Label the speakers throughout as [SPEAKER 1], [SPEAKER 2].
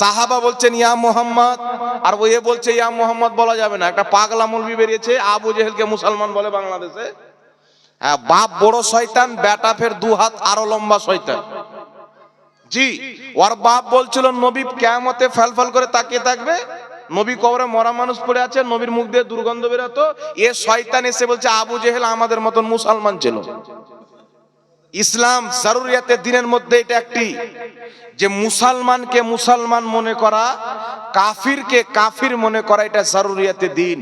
[SPEAKER 1] সাহাবা বলছেন, ইয়া মোহাম্মদ। আর ওয়ে বলছে, ইয়া মোহাম্মদ বলা যাবে না। একটা পাগলা মৌলবি বেরিয়েছে, আবু জেহেলকে মুসলমান বলে বাংলাদেশে। হ্যাঁ বাপ বড় শয়তান, বেটা ফের দু হাত আরও লম্বা শয়তান। জি, ওর বাপ বলছিল, নবী কেমতে ফেল করে তাকিয়ে থাকবে। নবী কবরে মরা মানুষ পড়ে আছে, নবীর মুখ দিয়ে দুর্গন্ধ বেরোতো। এ শয়তান এসে বলছে, আবু জেহেল আমাদের মতন মুসলমান ছিল। ইসলাম জরুরিয়াতের দিনের মধ্যে এটা একটি। যে মুসলমানকে মুসলমান মনে করা কাফিরকে কাফির মনে করা এটা জরুরিয়াতের দিন।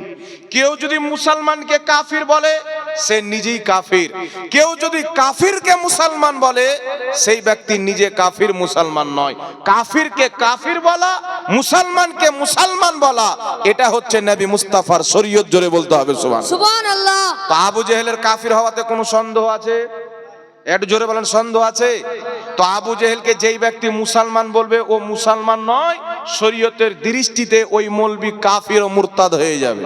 [SPEAKER 1] কেউ যদি মুসলমানকে কাফির বলে সে নিজেই কাফির। কেউ যদি কাফিরকে মুসলমান বলে সেই ব্যক্তি নিজে কাফির মুসলমান নয়। কাফিরকে কাফির বলা মুসলমানকে মুসলমান বলা এটা হচ্ছে নবী মুস্তাফার শরীয়ত জোরে বলতে হবে সুবহান
[SPEAKER 2] সুবহান আল্লাহ
[SPEAKER 1] তো আবু জেহেলের কাফির হওয়াতে কোনো সন্দেহ আছে? একটু জোরে বলেন, সন্দেহ আছে? তো আবু জেহেলকে যেই ব্যক্তি মুসলমান বলবে, ও মুসলমান নয়, শরীয়তের দৃষ্টিতে ওই মৌলবি কাফির ও মুরতাদ হয়ে যাবে।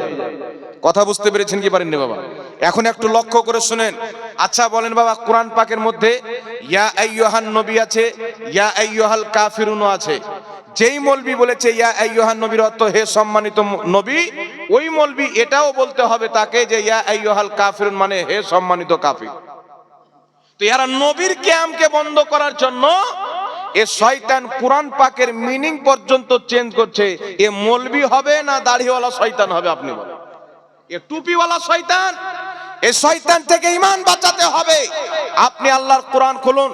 [SPEAKER 1] কথা বুঝতে পেরেছেন কি পারেননি বাবা? এখন একটু লক্ষ্য করে শুনেন। আচ্ছা বলেন বাবা, কোরআন পাকের মধ্যে, ইয়া আইয়ুহান নবী আছে, ইয়া আইয়ুহাল কাফিরুনও আছে। যেই মলবি বলেছে, ইয়া আইয়ুহান নবীর অর্থ, হে সম্মানিত নবী, ওই মলবি এটাও বলতে হবে তাকে যে, ইয়া আইয়ুহাল কাফিরুন মানে হে সম্মানিত কাফির। তো এরা নবীর ক্যামকে বন্ধ করার জন্য এ শয়তান কোরআন পাকের মিনিং পর্যন্ত চেঞ্জ করছে। এ মলবি হবে না দাড়িওয়ালা শয়তান হবে, আপনি বলেন। এ টুপিওয়ালা শয়তান, এ শয়তান থেকে ইমান বাঁচাতে হবে। আপনি আল্লাহর কোরআন খুলুন।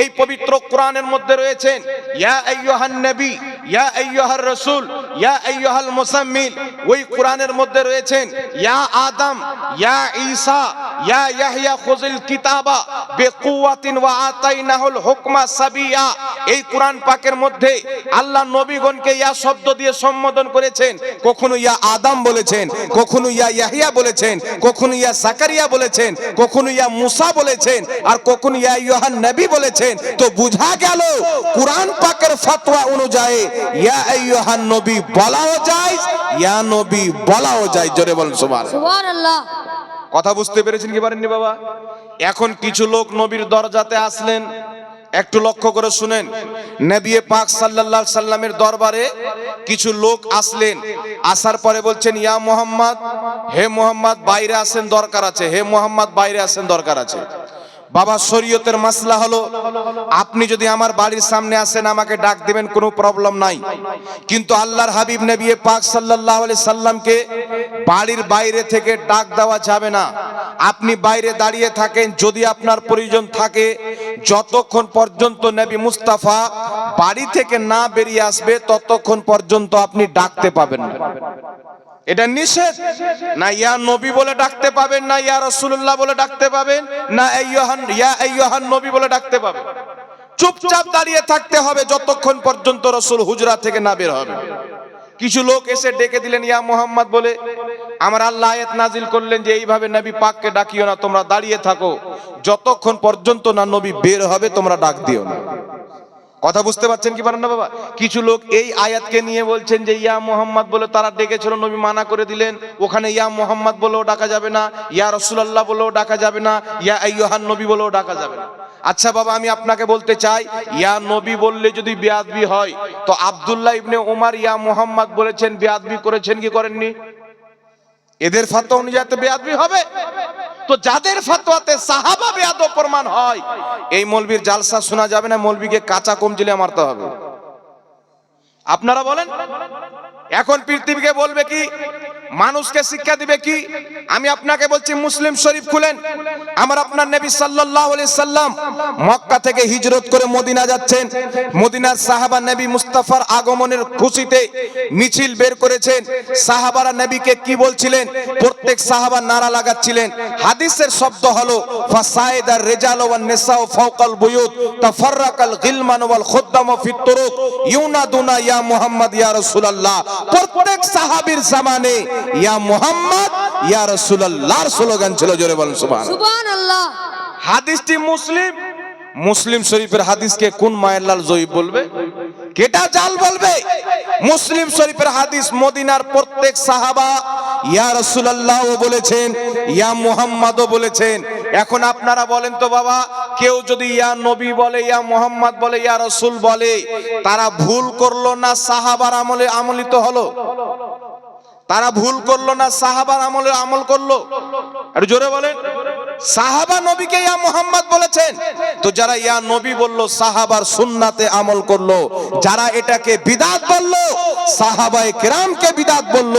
[SPEAKER 1] এই পবিত্র কোরআনের মধ্যে রয়েছেন, ইয়া আইয়ুহান নবী, ইয়া আইয়ুহার রাসূল ইয়া আইয়ুহাল মুসাম্মিল, ওই কোরআনের মধ্যে রয়েছেন, ইয়া আদম, ইয়া ঈসা, ইয়া ইয়াহইয়া খুযিল কিতাবা, বিকুওয়াতিন ওয়া আতাইনাহুল হুকমা সাবিয়া। এই কোরআন পাকের মধ্যে আল্লাহ নবীগণকে ইয়া শব্দ দিয়ে সম্বোধন করেছেন, কখনো ইয়া আদম বলেছেন, কখনো ইয়া ইয়াহিয়া বলেছেন, কখনো ইয়া জাকারিয়া বলেছেন, কখনো ইয়া মুসা বলেছেন, আর কখনো ইয়া ইয়োহান নবী বলেছেন। তো বুঝা গেল, কোরআন পাকের ফতোয়া অনুযায়ী, ইয়া ইয়োহান নবী বলাও যায় ইয়া নবী বলাও যায় জোরে বলেন সুবহান
[SPEAKER 2] সুবহান
[SPEAKER 1] কথা বুঝতে পেরেছেন কি পারেননি বাবা? এখন কিছু লোক নবীর দরজাতে আসলেন একটু লক্ষ্য করে শুনেন। নবী পাক সাল্লাল্লাহু আলাইহি সাল্লামের দরবারে কিছু লোক আসলেন আসার পরে বলছেন ইয়া মোহাম্মদ হে মোহাম্মদ বাইরে আসেন দরকার আছে হে মোহাম্মদ বাইরে আসেন দরকার আছে। বাবা, শরীয়তের মাসলা হলো, আপনি যদি আমার বাড়ির সামনে আসেন, আমাকে ডাক দিবেন, কোনো প্রবলেম নাই। কিন্তু আল্লাহর হাবিব নবী পাক সাল্লাল্লাহু আলাইহি সাল্লামকে বাড়ির বাইরে থেকে ডাক দেওয়া যাবে না। আপনি বাইরে দাঁড়িয়ে থাকেন, যদি আপনার প্রয়োজন থাকে, যতক্ষণ পর্যন্ত নবী মুস্তাফা বাড়ি থেকে না বেরিয়ে আসবে, ততক্ষণ পর্যন্ত আপনি ডাকতে পাবেন না। এটা নিষেধ? না ইয়া নবী বলে ডাকতে পাবেন, না ইয়া রাসূলুল্লাহ বলে ডাকতে পাবেন, না ইয়া আইয়ুহান নবী বলে ডাকতে পাবেন। চুপচাপ দাঁড়িয়ে থাকতে হবে যতক্ষণ পর্যন্ত রসুল হুজরা থেকে না বের হবে। কিছু লোক এসে ডেকে দিলেন, ইয়া মোহাম্মদ বলে, আমার আল্লাহ আয়াত নাজিল করলেন যে এইভাবে নবী পাককে ডাকিও না, তোমরা দাঁড়িয়ে থাকো। যতক্ষণ পর্যন্ত না নবী বের হবে, তোমরা ডাক দিও না। কথা বুঝতে পারছেন কি পারেন না বাবা? কিছু লোক এই আয়াতকে নিয়ে বলছেন যে, ইয়া মোহাম্মদ বলে তারা ডেকেছিল, নবী মানা করে দিলেন। ওখানে ইয়া মোহাম্মদ বলেও ডাকা যাবে না, ইয়া রসুলাল্লাহ বলেও ডাকা যাবে না, ইয়া আইয়ুহান নবী বলেও ডাকা যাবে না। আচ্ছা বাবা, আমি আপনাকে বলতে চাই, ইয়া নবী বললে যদি বেয়াদবি হয়, তো আব্দুল্লাহ ইবনে ওমার ইয়া মোহাম্মদ বলেছেন, বেয়াদবি করেছেন কি করেননি? এদের ফাতোয়া অনুযায়ী তো বেয়াদবি হবে। তো যাদের ফাতোয়াতে সাহাবা বেয়াদ প্রমাণ হয়, এই মলবির জালসা শোনা যাবে না মলবিকে কাঁচা কমজিলে মারতে হবে। আপনারা বলেন, এখন পৃথিবীকে বলবে কি মানুষকে শিক্ষা দিবে কি? আমি আপনাকে বলছি, মুসলিম শরীফ খুলেন। আমার আপনার নবী সাল্লাল্লাহু আলাইহি সাল্লাম মক্কা থেকে হিজরত করে মদিনা যাচ্ছেন। মদিনার সাহাবা নবী মুস্তাফার আগমনের খুশিতে মিছিল বের করেছেন। সাহাবারা নবীকে কি বলছিলেন? প্রত্যেক সাহাবা নারা লাগাচ্ছিলেন। হাদিসের শব্দ হলো ফাসাইদার রিজাল ওয়ান নিসা ফাওকাল বুয়ুত, তাফাররাকাল গিলমান ওয়াল খুদ্দাম ফিত তুরুক, ইউনাদুনা ইয়া মুহাম্মদ ইয়া রাসূলুল্লাহ। প্রত্যেক সাহাবীর জামানে ইয়া মুহাম্মদ ইয়া রাসূলুল্লাহর স্লোগান ছিল জোরে বলেন
[SPEAKER 2] আল্লাহ
[SPEAKER 1] হাদিসটি মুসলিম? মুসলিম শরীফের হাদিসকে কোন মায়ের লাল জয়ীব বলবে? কেটা জাল বলবে? মুসলিম শরীফের হাদিস মদিনার প্রত্যেক সাহাবা ইয়া রাসূলুল্লাহও বলেছেন ইয়া মুহাম্মাদও বলেছেন। এখন আপনারা বলেন তো বাবা কেউ যদি ইয়া নবী বলে ইয়া মোহাম্মদ বলে ইয়া রসুল বলে তারা ভুল করল না সাহাবার আমলে আমলিত হলো? তারা ভুল করল না, সাহাবার আমলে আমল করল। আর জোরে বলেন। সাহাবা নবীকে ইয়া মোহাম্মদ বলেছেন। তো যারা ইয়া নবী বলল, সাহাবার সুন্নাতে আমল করল, যারা এটাকে বিদাত বলল, সাহাবায়ে কেরামকে বিদাত বলল,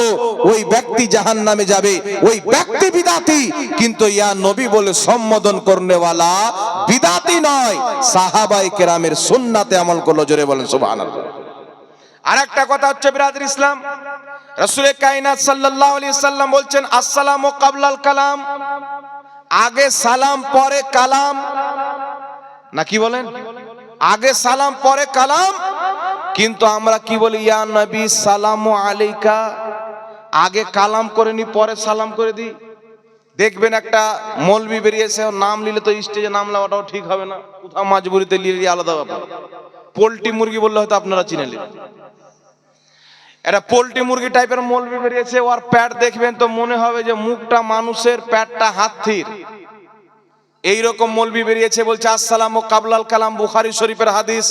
[SPEAKER 1] ওই ব্যক্তি জাহান নামে যাবে, ওই ব্যক্তি বিদাতি। কিন্তু ইয়া নবী বলে সম্বোধন করনেওয়ালা বিদাতি নয়, সাহাবায়ে কেরামের সুন্নাতে আমল করল। জোরে বলেন, সুবহানাল্লাহ। আর একটা কথা হচ্ছে বিরাদর ইসলাম। রসুলের কায়নাত সাল্লাল্লাহু আলাইহি সাল্লাম বলছেন, আসসালামু কাবলাল কালাম। আগে সালাম, পরে কালাম। না কি বলেন? আগে সালাম, পরে কালাম। কিন্তু আমরা কি বলি, ইয়া নবী, সালামু আলাইকা। আগে কালাম করে নি, পরে সালাম করে দিই দেখবেন একটা মৌলবি বেরিয়েছে নাম নিলে তো স্টেজে নাম নেওয়াটাও ঠিক হবে না। কোথাও মাজবুরিতে নিয়ে নিয়ে আলাদা ব্যাপার। পোলট্রি মুরগি বললে হয়তো আপনারা চিনে নেবেন। এটা পোলট্রি মুরগি টাইপের মলবি বেরিয়েছে, ওর প্যাট দেখবেন তো মনে হবে যে মুখটা মানুষের প্যাটটা হাতির। এইরকম মলবি বেরিয়েছে বলছে, আসসালাম ও কাবলাল কালাম বুখারি শরীফের হাদিস,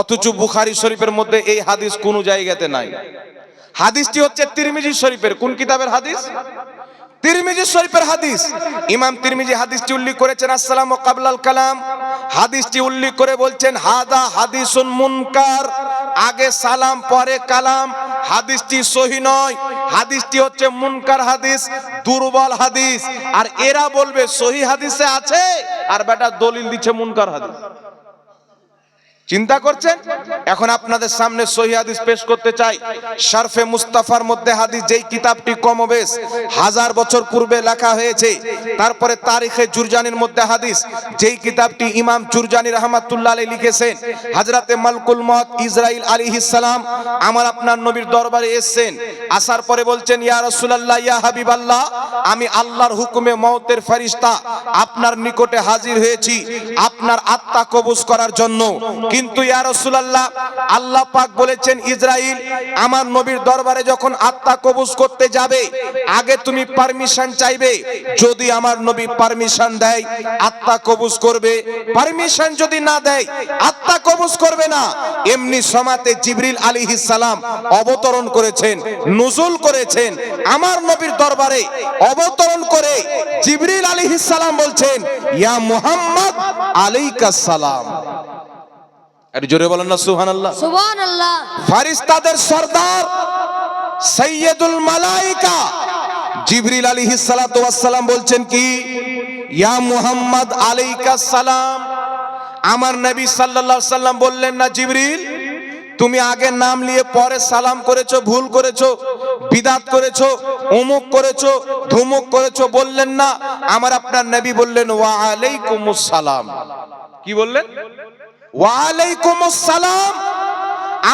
[SPEAKER 1] অথচ বুখারি শরীফের মধ্যে এই হাদিস কোনো জায়গাতে নাই। হাদিসটি হচ্ছে তিরমিজি শরীফের, কোন কিতাবের হাদিস? তিরমিজি শরীফের হাদিস। ইমাম তিরমিজি হাদিসটি উল্লেখ করেছেন, আসসালাম ও কাবলাল কালাম। হাদিসটি উল্লেখ করে বলছেন, হাদা হাদিসুন মুনকার। আগে সালাম, পরে কালাম। হাদিসটি সহি নয়। হাদিসটি হচ্ছে মুনকার হাদিস, দুর্বল হাদিস। আর এরা বলবে, সহি হাদিসে আছে? আর বেটা দলিল দিচ্ছে মুনকার হাদিস। চিন্তা করছেন? এখন আপনাদের সামনে সহি হাদিস পেশ করতে চাই। শারফে মুস্তাফার মধ্যে হাদিস যেই কিতাবটি কমবেশ হাজার বছর পূর্বে লেখা হয়েছে। তারপরে তারিখে জুরজানির মধ্যে হাদিস, যেই কিতাবটি ইমাম জুরজানি রহমাতুল্লাহ আলী লিখেছেন, হাজরাতে মালকুল মত ইসরাইল আলাইহিস সালাম, আমার আপনার নবীর দরবারে এসেছেন। আসার পরে বলছেন, ইয়া রাসূলুল্লাহ, ইয়া হাবিবাল্লাহ, আমি আল্লাহর হুকুমে মওতের ফেরেশতা, আপনার নিকটে হাজির হয়েছি। আপনার আত্মা কবজ করার জন্য। কিন্তু ইয়া রাসূলুল্লাহ, আল্লাহ পাক বলেছেন ইসরাইল আমার নবীর দরবারে যখন আত্মা কবুজ করতে যাবে, আগে তুমি পারমিশন চাইবে। যদি আমার নবী পারমিশন দেয়, আত্মা কবুজ করবে। পারমিশন যদি না দেয়, আত্মা কবুজ করবে না। এমনি সমাতে জিবরিল আলাইহিস সালাম অবতরণ করেছেন, নুজুল করেছেন, আমার নবীর দরবারে অবতরণ করে জিবরিল আলাইহিস সালাম বলছেন, ইয়া মুহাম্মদ আলাইকাস সালাম। আর জোরে বলেন না সুবহানাল্লাহ।
[SPEAKER 2] সুবহানাল্লাহ।
[SPEAKER 1] ফারিস্তাদের সর্দার সৈয়দুল মালাইকা জিবরিল আলাইহিস সালাতু ওয়াস সালাম বলছেন কি ইয়া মুহাম্মদ আলাইকাস সালাম। আমার নবী সাল্লাল্লাহু আলাইহি সাল্লাম বললেন না জিবরিল তুমি আগে নাম নিয়ে পরে সালাম করেছ ভুল করেছ বিদাত করেছ অমুক করেছ ধুমুক করেছ। বললেন না আমার আপনার নবী বললেন ওয়া আলাইকুমুস সালাম। কি বললেন? ওয়ালাইকুম সালাম।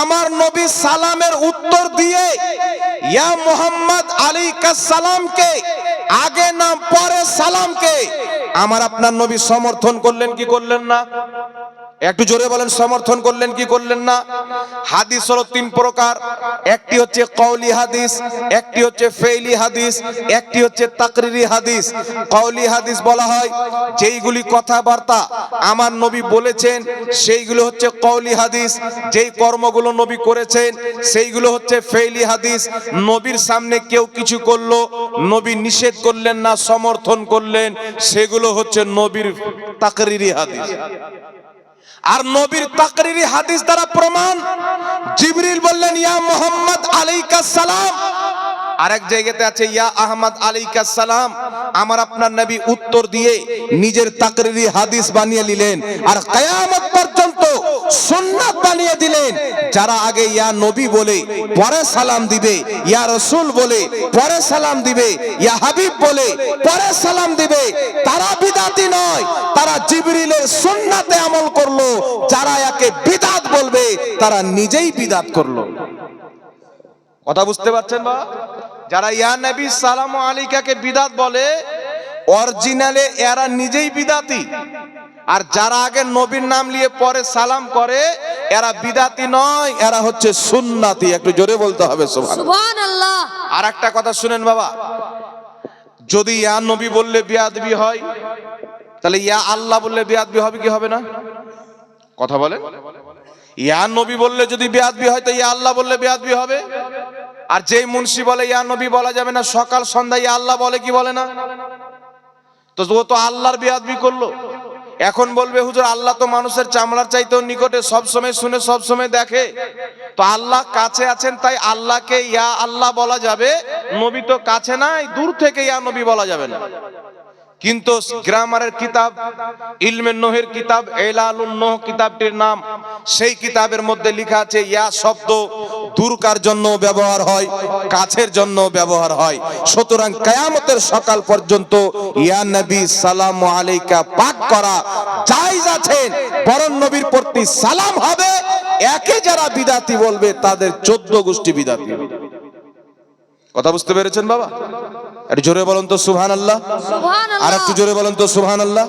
[SPEAKER 1] আমার নবী সালামের উত্তর দিয়ে, ইয়া মোহাম্মদ আলী সালামকে, আগে নাম পরে সালামকে। আমার আপনার নবী সমর্থন করলেন কি করলেন না? একটু জোরে বলেন, সমর্থন করলেন কি করলেন না? হাদিস হলো তিন প্রকার। একটি হচ্ছে কওলি হাদিস, একটি হচ্ছে ফেইলি হাদিস, একটি হচ্ছে তাকরিরি হাদিস। কওলি হাদিস বলা হয়, যেইগুলি কথাবার্তা আমার নবী বলেছেন, সেইগুলো হচ্ছে কওলি হাদিস। যেই কর্মগুলো নবী করেছেন, সেইগুলো হচ্ছে ফেইলি হাদিস। নবীর সামনে কেউ কিছু করল, নবী নিষেধ করলেন না, সমর্থন করলেন, সেগুলো হচ্ছে নবীর তাকরিরি হাদিস। আর নবীর তাকরিরি হাদিস দ্বারা প্রমাণ। জিবরিল বললেন ইয়া মোহাম্মদ আলাইকা সালাম। আরেক জায়গাতে আছে, ইয়া আহমদ আলাইকা সালাম। আমার আপনার নবী উত্তর দিয়ে নিজের তাকরিরি হাদিস বানিয়ে নিলেন আর কিয়ামত পর্যন্ত সুন্নাত বানিয়ে দিলেন। যারা আগে ইয়া নবী বলে, পরে সালাম দিবে, ইয়া রসুল বলে, পরে সালাম দিবে, ইয়া হাবিব বলে, পরে সালাম দিবে, তারা বিদাতি নয়, তারা জিবরিলের সুন্নাতে আমল করল। যারা একে বিদাত বলবে, তারা নিজেই বিদাত করল। কথা বুঝতে পারছেন বা যারা ইয়া নবী সালাম আলিকাকে বিদাত বলে অরিজিনালে এরা নিজেই বিদাতি। আর যারা আগে নবীর নাম নিয়ে পরে সালাম করে এরা বিদাতি নয় এরা হচ্ছে সুন্নাতি। একটু জোরে বলতে হবে
[SPEAKER 2] সুবহানাল্লাহ।
[SPEAKER 1] আর একটা কথা শুনেন বাবা যদি ইয়া নবী বললে বিয়াদবি হয় তাহলে ইয়া আল্লাহ বললে বেয়াদবি হবে কি হবে না? কথা বলেন। ইয়া নবী বললে যদি বেয়াদবি হয় তো ইয়া আল্লাহ বললে বেয়াদবি হবে? আর যেই মুন্সি বলে, ইয়া নবী বলা যাবে না। সকাল সন্ধ্যা ইয়া আল্লাহ বলে কি বলে না? তো ও তো আল্লাহর বেয়াদবি করল। এখন বলবে, হুজুর, আল্লাহ তো মানুষের চামড়ার চাইতেও নিকটে সবসময় শুনে সবসময় দেখে। তো আল্লাহ কাছে আছেন, তাই আল্লাহকে ইয়া আল্লাহ বলা যাবে। নবী তো কাছে নাই, দূর থেকে ইয়া নবী বলা যাবে না। কিন্তু গ্রামারের কিতাব, ইলমে নোহের কিতাব, এলালুন নোহ কিতাবটির নাম, সেই কিতাবের মধ্যে লেখা আছে, ইয়া শব্দ দূরকার জন্য ব্যবহার হয়, কাছের জন্য ব্যবহার হয়। সুতরাং কায়ামতের সকাল পর্যন্ত ইয়া নবী সালাম আলাইকা পাক করা জায়েজ আছে, বরং নবীর প্রতি সালাম হবে, একে যারা বিদাতি বলবে, তাদের চোদ্দ গোষ্ঠী বিদাতি কথা বুঝতে পেরেছেন বাবা? একটু জোরে বলুন তো সুহান আল্লাহ আর একটু জোরে বলুন তো সুহান আল্লাহ